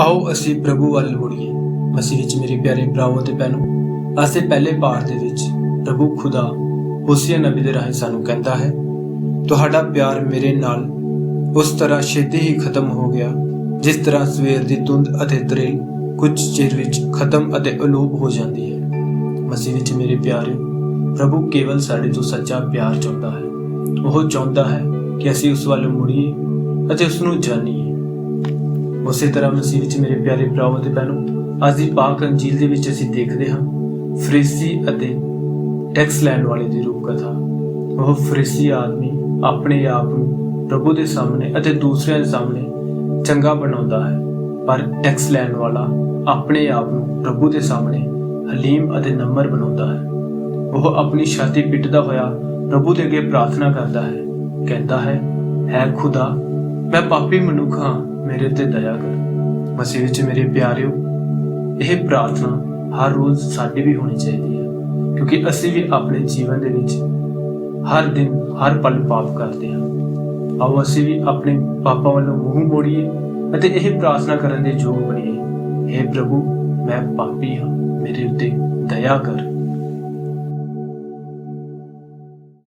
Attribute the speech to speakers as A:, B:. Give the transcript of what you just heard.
A: ਆਓ ਅਸੀਂ ਪ੍ਰਭੂ ਵੱਲ ਮੁੜੀਏ। ਮਸੀਹ ਵਿੱਚ ਮੇਰੇ ਪਿਆਰੇ ਭਰਾਵੋ ਤੇ ਭੈਣੋ ਅਸੀਂ ਪਹਿਲੇ ਪਾਠ ਦੇ ਵਿੱਚ ਪ੍ਰਭੂ ਖੁਦਾ ਹੋਸੀਆ ਨਬੀ ਦੇ ਰਾਹੀਂ ਸਾਨੂੰ ਕਹਿੰਦਾ ਹੈ, ਤੁਹਾਡਾ ਪਿਆਰ ਮੇਰੇ ਨਾਲ ਉਸ ਤਰ੍ਹਾਂ ਛੇਤੀ ਹੀ ਖਤਮ ਹੋ ਗਿਆ, ਜਿਸ ਤਰ੍ਹਾਂ ਸਵੇਰ ਦੀ ਧੁੰਦ ਅਤੇ ਤਰੇਲ ਕੁਝ ਚਿਰ ਵਿੱਚ ਖਤਮ ਅਤੇ ਅਲੋਪ ਹੋ ਜਾਂਦੀ ਹੈ। ਮਸੀਹ ਵਿੱਚ ਮੇਰੇ ਪਿਆਰੇ, ਪ੍ਰਭੂ ਕੇਵਲ ਸਾਡੇ ਤੋਂ ਸੱਚਾ ਪਿਆਰ ਚਾਹੁੰਦਾ ਹੈ। ਉਹ ਚਾਹੁੰਦਾ ਹੈ ਕਿ ਅਸੀਂ ਉਸ ਵੱਲ ਮੁੜੀਏ ਅਤੇ ਉਸ ਨੂੰ ਜਾਣੀਏ। ਉਸੇ ਤਰ੍ਹਾਂ ਮਸੀਹ ਵਿੱਚ ਮੇਰੇ ਪਿਆਰੇ ਭਰਾਵੋ ਤੇ ਭੈਣੋ, ਅੱਜ ਦੀ ਪਾਕ ਅੰਜੀਲ ਦੇ ਵਿੱਚ ਅਸੀਂ ਦੇਖਦੇ ਹਾਂ ਫਰੀਸੀ ਅਤੇ ਟੈਕਸ ਲੈਣ ਵਾਲੇ ਦੀ ਰੂਪ ਕਥਾ ਉਹ ਫਰੀਸੀ ਆਦਮੀ ਆਪਣੇ ਆਪ ਨੂੰ ਪ੍ਰਭੂ ਦੇ ਸਾਹਮਣੇ ਅਤੇ ਦੂਸਰਿਆਂ ਦੇ ਸਾਹਮਣੇ ਚੰਗਾ ਬਣਾਉਂਦਾ ਹੈ, ਪਰ ਟੈਕਸ ਲੈਣ ਵਾਲਾ ਆਪਣੇ ਆਪ ਨੂੰ ਪ੍ਰਭੂ ਦੇ ਸਾਹਮਣੇ ਹਲੀਮ ਅਤੇ ਨਮਰ ਬਣਾਉਂਦਾ ਹੈ। ਉਹ ਆਪਣੀ ਛਾਤੀ ਪਿੱਟਦਾ ਹੋਇਆ ਪ੍ਰਭੂ ਦੇ ਅੱਗੇ ਪ੍ਰਾਰਥਨਾ ਕਰਦਾ ਹੈ, ਕਹਿੰਦਾ ਹੈ ਹੈ ਖੁਦਾ, ਮੈਂ ਪਾਪੀ ਮਨੁੱਖ ਹਾਂ ਮੇਰੇ ਤੇ ਦਇਆ ਕਰ। ਮਸੀਹ ਵਿੱਚ ਮੇਰੇ ਪਿਆਰਿਓ, ਇਹ ਪ੍ਰਾਰਥਨਾ ਹਰ ਰੋਜ਼ ਸਾਡੀ ਵੀ ਹੋਣੀ ਚਾਹੀਦੀ ਹੈ, ਕਿਉਂਕਿ ਅਸੀਂ ਵੀ ਆਪਣੇ ਜੀਵਨ ਦੇ ਵਿੱਚ ਹਰ ਦਿਨ ਹਰ ਪਲ ਪਾਪ ਕਰਦੇ ਹਾਂ। ਆਓ ਅਸੀਂ ਵੀ ਆਪਣੇ ਪਾਪਾਂ ਵੱਲੋਂ ਮੂੰਹ ਮੋੜੀਏ ਅਤੇ ਇਹ ਪ੍ਰਾਰਥਨਾ ਕਰਨ ਦੇ ਯੋਗ ਬਣੀਏ। हे ਪ੍ਰਭੂ, ਮੈਂ ਪਾਪੀ ਹਾਂ, ਮੇਰੇ ਉੱਤੇ ਦਇਆ ਕਰ।